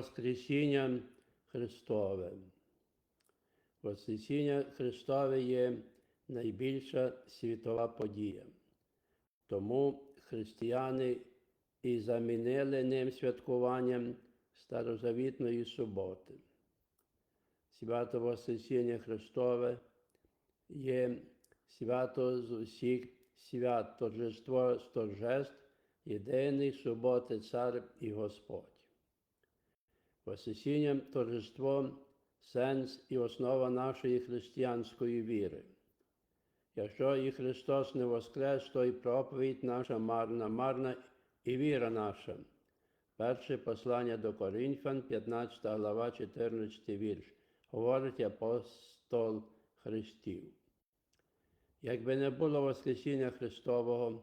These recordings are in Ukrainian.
Воскресіння Христове. Воскресіння Христове є найбільша світова подія. Тому християни і замінили ним святкуванням старозавітної суботи. Свято Воскресіння Христове є свято з усіх свят, торжество з торжеств, єдиний суботи Цар і Господь. Воскресіння торжество сенс і основа нашої християнської віри. Якщо і Христос не воскрес, то і проповідь наша марна, марна і віра наша. Перше послання до Коринфян, 15 глава, 14 вірш, говорить апостол Христів. Якби не було Воскресіння Христового,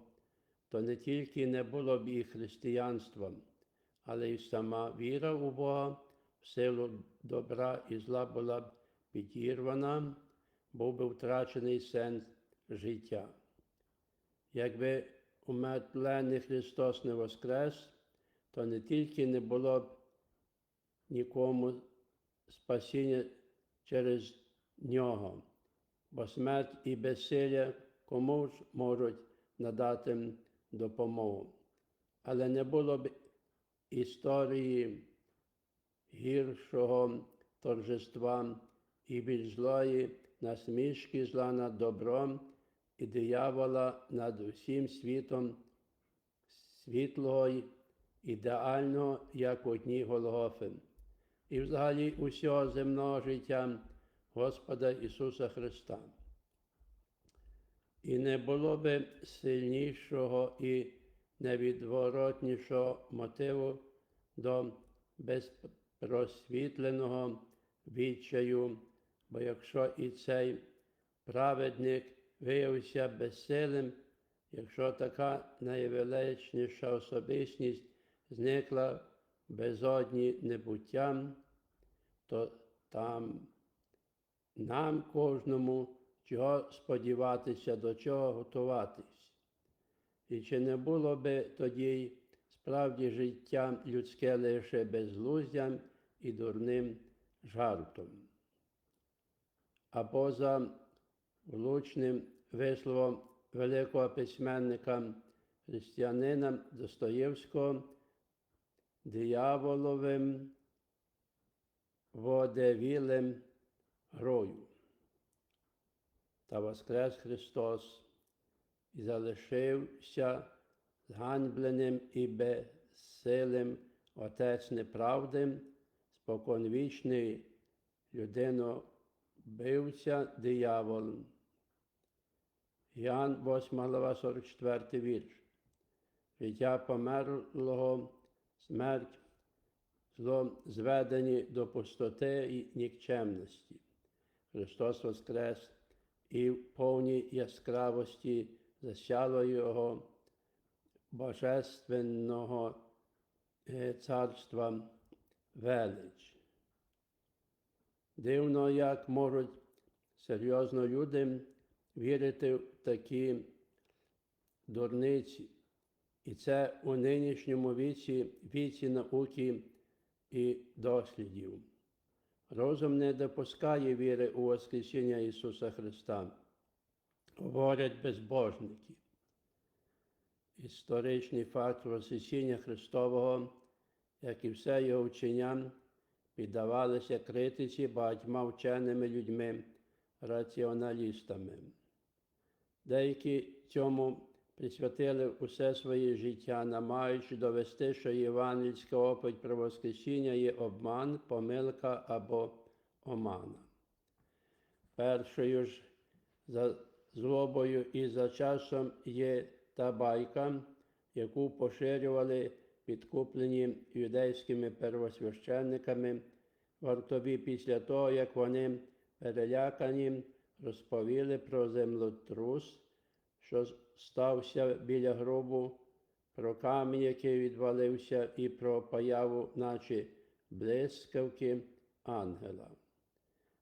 то не тільки не було б і християнства, але й сама віра у Бога в силу добра і зла була б підірвана, був би втрачений сенс життя. Якби умертвлений Христос не воскрес, то не тільки не було б нікому спасіння через нього, бо смерть і безсилля кому ж можуть надати допомогу. Але не було б історії гіршого торжества і більш злої насмішки зла над добром і диявола над усім світом світлого й ідеального, як одні Голгофи, і взагалі усього земного життя Господа Ісуса Христа. І не було би сильнішого і невідворотнішого мотиву до безпросвітленого відчаю, бо якщо і цей праведник виявився безсилим, якщо така найвеличніша особистість зникла безодні небуттям, то там нам кожному чого сподіватися, до чого готуватись. І чи не було би тоді справді життя людське лише безглуздям і дурним жартом? А поза влучним висловом великого письменника християнина Достоєвського дияволовим водевілем грою. Та воскрес Христос і залишився зганьбленим і безсилим Отець неправди, споконвічний людинобивця диявол. Ян 8 глава 44 вірш. Життя померлого, смерть, зло зведені до пустоти і нікчемності. Христос Воскрес і в повній яскравості засяло Його Божественного царства велич. Дивно, як можуть серйозно люди вірити в такі дурниці. І це у нинішньому віці, віці науки і дослідів. Розум не допускає віри у Воскресіння Ісуса Христа, говорять безбожники. Історичний факт Воскресіння Христового, як і все його вчення, піддавалися критиці багатьма вченими людьми, раціоналістами. Деякі цьому присвятили усе своє життя, намагаючи довести, що євангельська оповідь про Воскресіння є обман, помилка або омана. Першою ж за злобою і за часом є та байка, яку поширювали підкуплені юдейськими первосвященниками, вартові після того, як вони перелякані розповіли про землетрус, що стався біля гробу, про камінь, який відвалився, і про появу, наче блискавки ангела.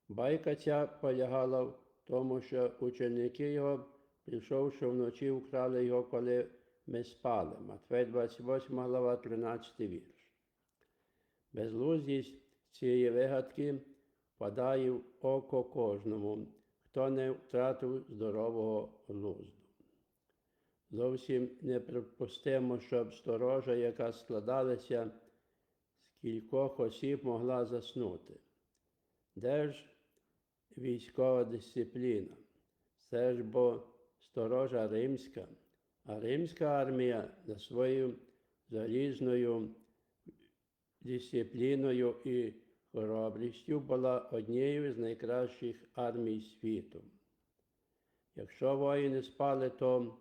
Байка ця полягала в тому, що ученики його, прийшовши вночі, вкрали його, коли ми спали. Матфей 28 глава, 13 вірш. Безлуздість цієї вигадки впадає в око кожному, хто не втратив здорового глузду. Зовсім неприпустимо, щоб сторожа, яка складалася з кількох осіб, могла заснути. Де ж військова дисципліна? Це ж бо сторожа римська, а римська армія за своєю залізною дисципліною і хоробрістю була однією з найкращих армій світу. Якщо воїни спали, то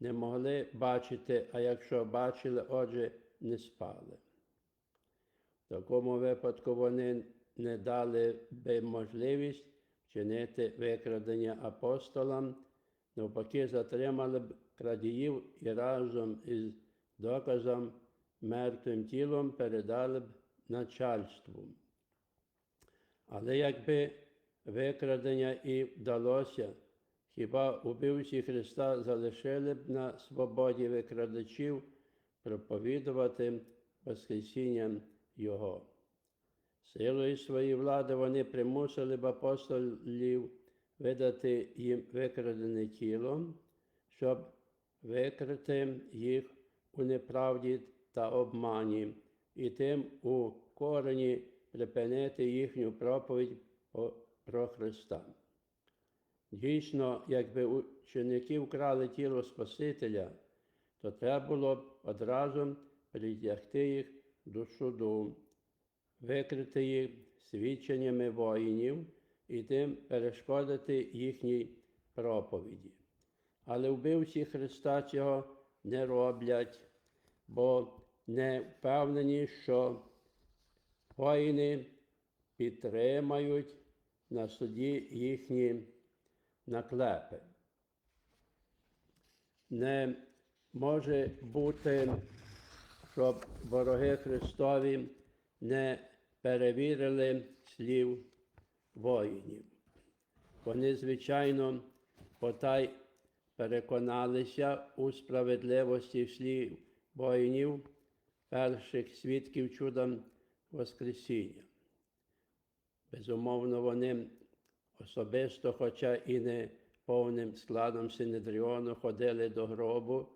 не могли бачити, а якщо бачили, отже, не спали. В такому випадку вони не дали би можливість вчинити викрадення апостолам, навпаки, затримали б крадіїв і разом із доказом мертвим тілом передали б начальству. Але якби викрадення і вдалося, хіба убивці Христа залишили б на свободі викрадачів проповідувати Воскресіння Його? Силою своєї влади вони примусили б апостолів видати їм викрадене тіло, щоб викрити їх у неправді та обмані, і тим у корені припинити їхню проповідь про Христа. Дійсно, якби ученики вкрали тіло Спасителя, то треба було б одразу притягти їх до суду, викрити їх свідченнями воїнів і тим перешкодити їхній проповіді. Але вбивці Христа цього не роблять, бо не впевнені, що воїни підтримають на суді їхні наклепи. Не може бути, щоб вороги Христові не перевірили слів воїнів. Вони, звичайно, потай переконалися у справедливості слів воїнів, перших свідків чудом Воскресіння. Безумовно, вони особисто, хоча і не повним складом Синедріону, ходили до гробу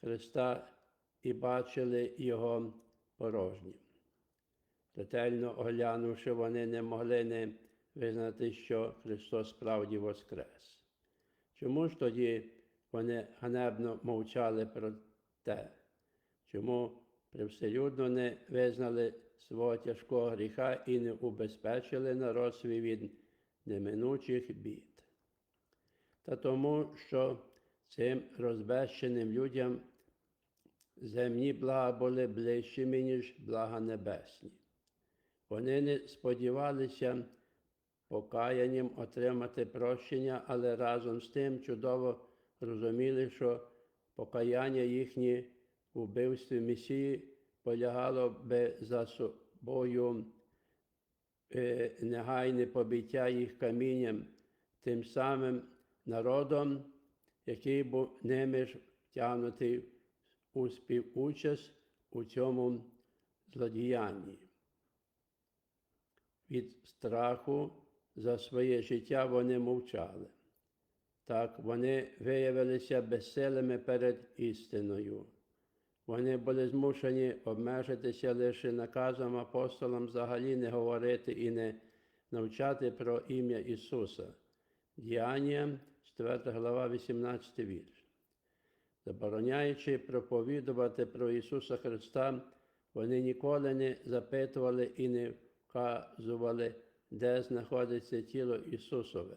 Христа і бачили його порожнім. Ретельно оглянувши, вони не могли не визнати, що Христос справді воскрес. Чому ж тоді вони ганебно мовчали про те? Чому привселюдно не визнали свого тяжкого гріха і не убезпечили народ свій від неминучих бід? Та тому, що цим розбещеним людям земні блага були ближчими, ніж блага небесні. Вони не сподівалися покаянням отримати прощення, але разом з тим чудово розуміли, що покаяння їхнє у вбивстві Месії полягало би за собою е, негайне побиття їх камінням, тим самим народом, який був ними ж втягнутий у співучасть у цьому злодіянні. Від страху за своє життя вони мовчали. Так вони виявилися безсилими перед істиною. Вони були змушені обмежитися лише наказом апостолам взагалі не говорити і не навчати про ім'я Ісуса. Діяння, 4 глава, 18 вірш. Забороняючи проповідувати про Ісуса Христа, вони ніколи не запитували і не вказували, де знаходиться тіло Ісусове.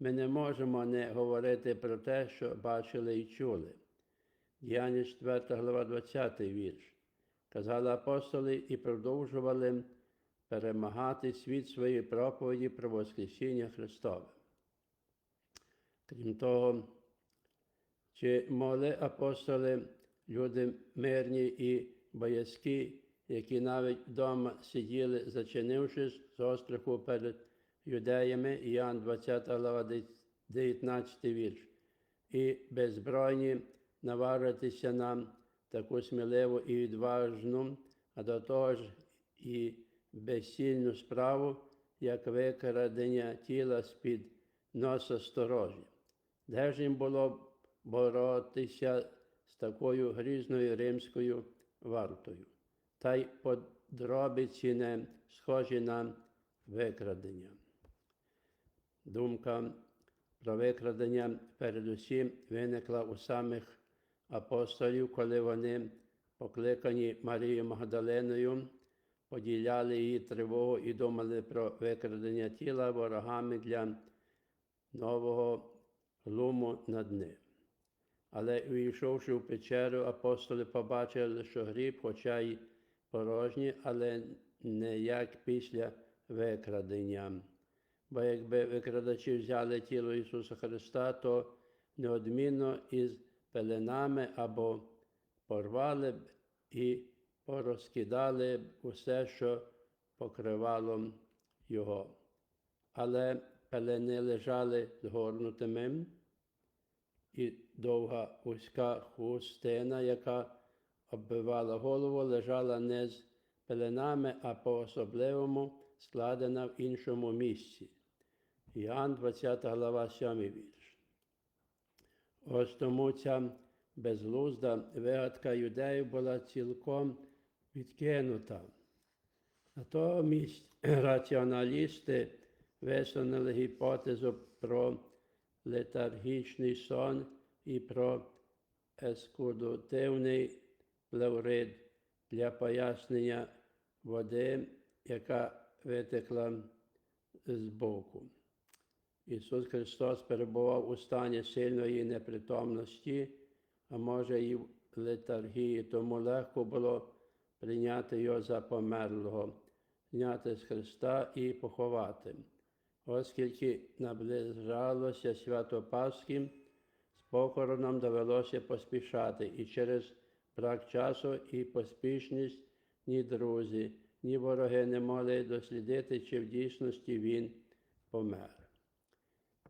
Ми не можемо не говорити про те, що бачили і чули. Діяння 4 глава 20 вірш. Казали апостоли і продовжували перемагати світ своєї проповіді про Воскресіння Христове. Крім того, чи могли апостоли, люди мирні і боязкі, які навіть вдома сиділи, зачинившись з остраху перед юдеями, Іоанн 20 глава 19 вірш, і беззбройні наважитися нам таку сміливу і відважну а до того ж і безцільну справу, як викрадення тіла з-під носа сторожі. Де ж їм було боротися з такою грізною римською вартою? Та й подробиці не схожі на викрадення. Думка про викрадення передусім виникла у самих апостолів, коли вони, покликані Марією Магдаленою, поділяли її тривогу і думали про викрадення тіла ворогами для нового глуму над ним. Але увійшовши в печеру, апостоли побачили, що гріб, хоча й порожній, але не як після викрадення. Бо якби викрадачі взяли тіло Ісуса Христа, то неодмінно із пеленами або порвали б і порозкидали б усе, що покривало Його. Але пелени лежали згорнутими, і довга вузька хустина, яка оббивала голову, лежала не з пеленами, а по-особливому складена в іншому місці. Іоанн, 20 глава, 7 вірш. Ось тому ця безглузда вигадка юдеїв була цілком відкинута. Натомість раціоналісти висунули гіпотезу про летаргічний сон і про ескудутивний плеврид для пояснення води, яка витекла з боку. Ісус Христос перебував у стані сильної непритомності, а може і летаргії, тому легко було прийняти його за померлого, зняти з Христа і поховати. Оскільки наближалося свято Пасхи, з похороном довелося поспішати, і через брак часу і поспішність ні друзі, ні вороги не могли дослідити, чи в дійсності він помер.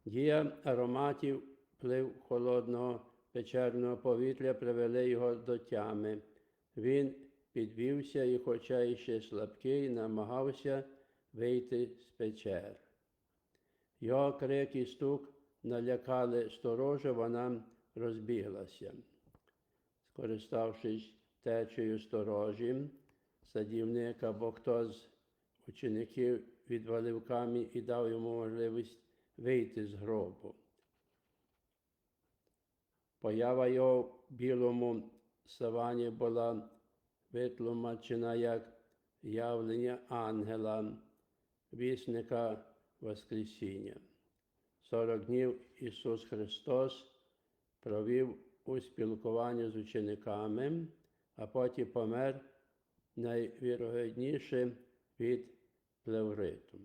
Дія ароматів, вплив холодного печерного повітря привели його до тями. Він підвівся і, хоча і ще слабкий, намагався вийти з печер. Його крик і стук налякали сторожа, вона розбіглася. Скориставшись течею сторожі, садівник або хто з учеників відвалив камінь і дав йому можливість вийти з гробу. Поява його в білому савані була витлумачена як явлення ангела, вісника Воскресіння. Сорок днів Ісус Христос провів у спілкуванні з учениками, а потім помер найвірогідніше від плевриту.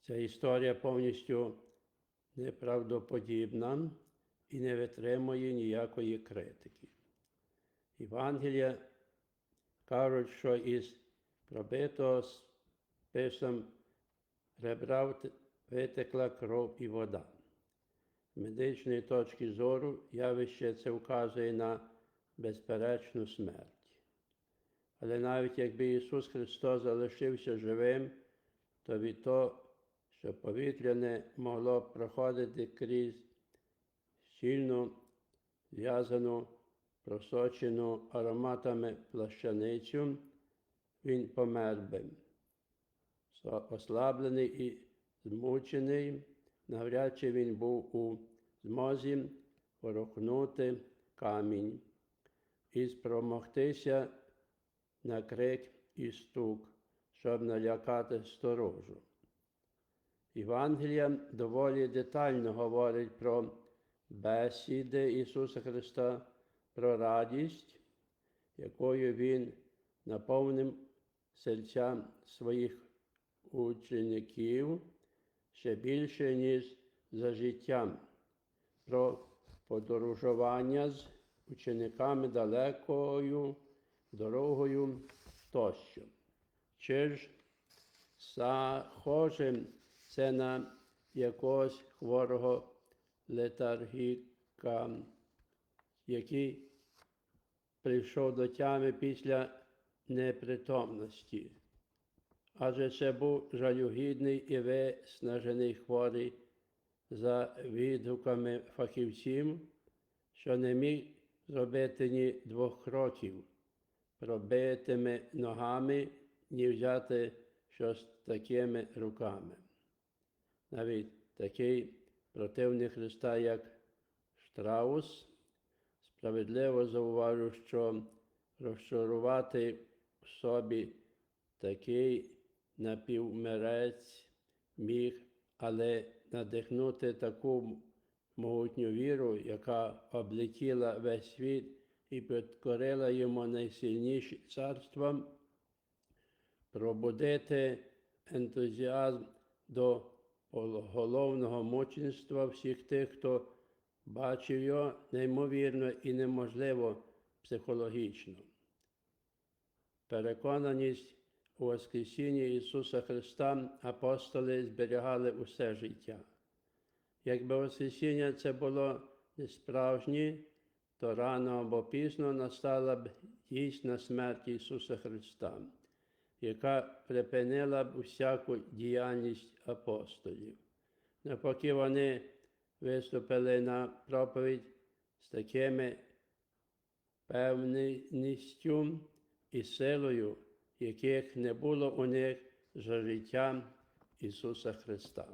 Ця історія повністю неправдоподібна і не витримує ніякої критики. Євангелія кажуть, що із пробитого списом ребра витекла кров і вода. Медичної точки зору явище це вказує на безперечну смерть. Але навіть якби Ісус Христос залишився живим, то від того, що повітря не могло проходити крізь щільну зв'язану, просочену ароматами плащаницю, він помер би. Ослаблений і змучений, навряд чи він був у змозі ворухнути камінь і спромогтися на крик і стук, щоб налякати сторожу. Євангелія доволі детально говорить про бесіди Ісуса Христа, про радість, якою Він наповнив серця своїх учеників ще більше, ніж за життям, про подорожування з учениками далекою дорогою тощо. Чи ж схоже це на якогось хворого летаргіка, який прийшов до тями після непритомності. Адже це був жалюгідний і виснажений хворий за відгуками фахівців, що не міг зробити ні двох кроків, пробитими ногами, ні взяти щось такими руками. Навіть такий противник Христа, як Штраус, справедливо зауважив, що розчарувати в собі такий напівмирець міг, але надихнути таку могутню віру, яка облетіла весь світ і підкорила йому найсильніші царства, пробудити ентузіазм до головного мученства всіх тих, хто бачив його неймовірно і неможливо психологічно. Переконаність у Воскресінні Ісуса Христа апостоли зберігали усе життя. Якби Воскресіння це було не справжнє, то рано або пізно настала б дійсна смерть Ісуса Христа, яка припинила б усяку діяльність апостолів. Напоки вони виступили на проповідь з такими певністю і силою, яких не було у них за життя Ісуса Христа.